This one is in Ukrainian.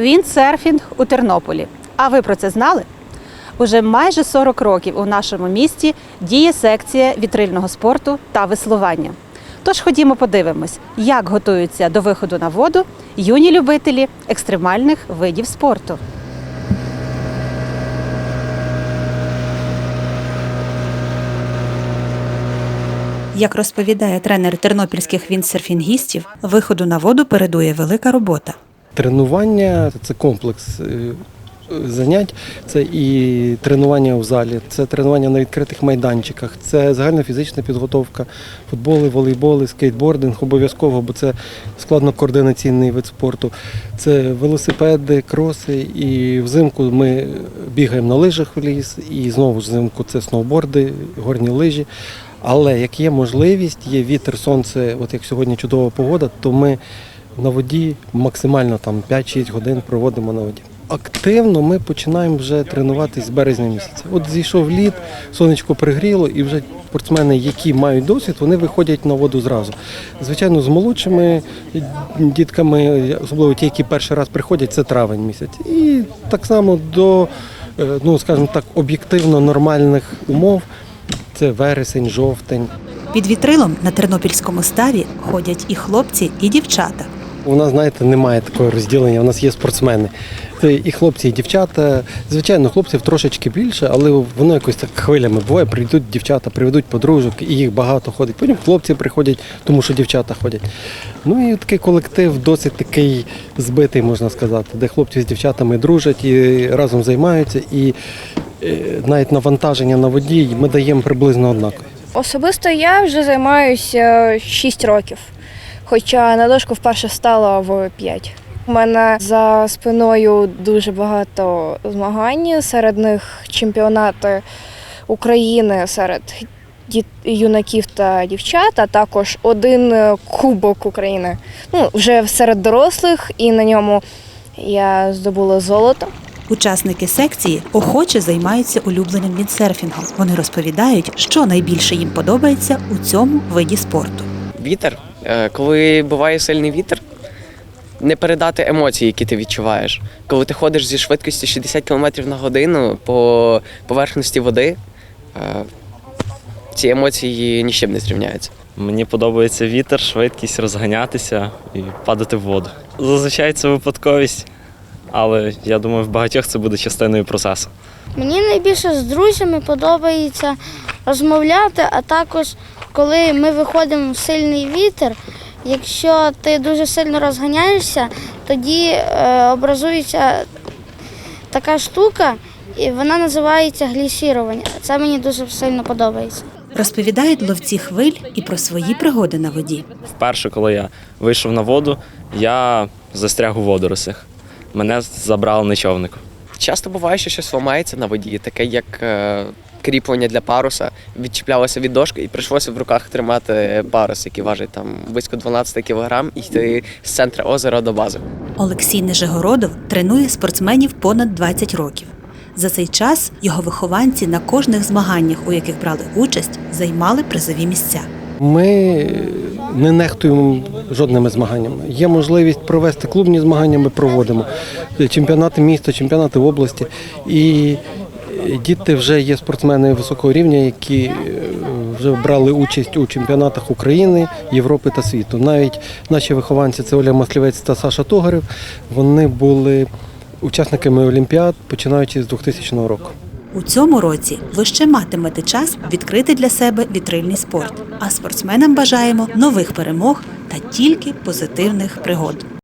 Віндсерфінг у Тернополі. А ви про це знали? Уже майже 40 років у нашому місті діє секція вітрильного спорту та веслування. Тож ходімо подивимось, як готуються до виходу на воду юні любителі екстремальних видів спорту. Як розповідає тренер тернопільських віндсерфінгістів, виходу на воду передує велика робота. Тренування це комплекс е, занять. Це і тренування в залі, це тренування на відкритих майданчиках, це загальна фізична підготовка, футболи, волейболи, скейтбординг обов'язково, бо це складно-координаційний вид спорту. Це велосипеди, кроси. І взимку ми бігаємо на лижах в ліс, і знову ж взимку це сноуборди, горні лижі. Але як є можливість, є вітер, сонце, от як сьогодні чудова погода, то ми на воді максимально там 5-6 годин проводимо на воді. Активно ми починаємо вже тренуватись з березня місяця. От зійшов лід, сонечко пригріло, і вже спортсмени, які мають досвід, вони виходять на воду зразу. Звичайно, з молодшими дітками, особливо ті, які перший раз приходять, це травень місяць. І так само до, е, ну скажімо так, об'єктивно нормальних умов. Це вересень, жовтень. Під вітрилом на тернопільському ставі ходять і хлопці, і дівчата. У нас, знаєте, немає такого розділення. У нас є спортсмени. Це і хлопці, і дівчата. Звичайно, хлопців трошечки більше, але воно якось так хвилями буває. Прийдуть дівчата, приведуть подружок, і їх багато ходить. Потім хлопці приходять, тому що дівчата ходять. Ну і такий колектив досить такий збитий, можна сказати, де хлопці з дівчатами дружать і разом займаються. І е, навіть навантаження на воді ми даємо приблизно однакові. Особисто я вже займаюся 6 років, хоча на дошку вперше стала в 5. У мене за спиною дуже багато змагань, серед них чемпіонати України серед юнаків та дівчат, а також один кубок України. Ну, вже серед дорослих, і на ньому я здобула золото. Учасники секції охоче займаються улюбленим віндсерфінгом. Вони розповідають, що найбільше їм подобається у цьому виді спорту. Вітер. Е, Коли буває сильний вітер, не передати емоції, які ти відчуваєш. Коли ти ходиш зі швидкістю 60 км на годину по поверхності води, е, ці емоції ні з чим не зрівняються. Мені подобається вітер, швидкість, розганятися і падати в воду. Зазвичай це випадковість, але я думаю, в багатьох це буде частиною процесу. Мені найбільше з друзями подобається розмовляти, а також коли ми виходимо в сильний вітер, якщо ти дуже сильно розганяєшся, тоді е, образується така штука, і вона називається глісірування. Це мені дуже сильно подобається. Розповідають ловці хвиль і про свої пригоди на воді. Вперше, коли я вийшов на воду, я застряг у водоросях. Мене забрали на човнику. Часто буває, що щось ламається на воді, таке як е, кріплення для паруса, відчіплялося від дошки і прийшлося в руках тримати парус, який важить там близько 12 кг, і йти з центру озера до бази. Олексій Нижегородов тренує спортсменів понад 20 років. За цей час його вихованці на кожних змаганнях, у яких брали участь, займали призові місця. Ми не нехтуємо жодними змаганнями. Є можливість провести клубні змагання, ми проводимо чемпіонати міста, чемпіонати в області. І діти вже є спортсмени високого рівня, які е, вже брали участь у чемпіонатах України, Європи та світу. Навіть наші вихованці це Оля Маслівець та Саша Тогарев. Вони були учасниками Олімпіад, починаючи з 2000 року. У цьому році ви ще матимете час відкрити для себе вітрильний спорт. А спортсменам бажаємо нових перемог та тільки позитивних пригод.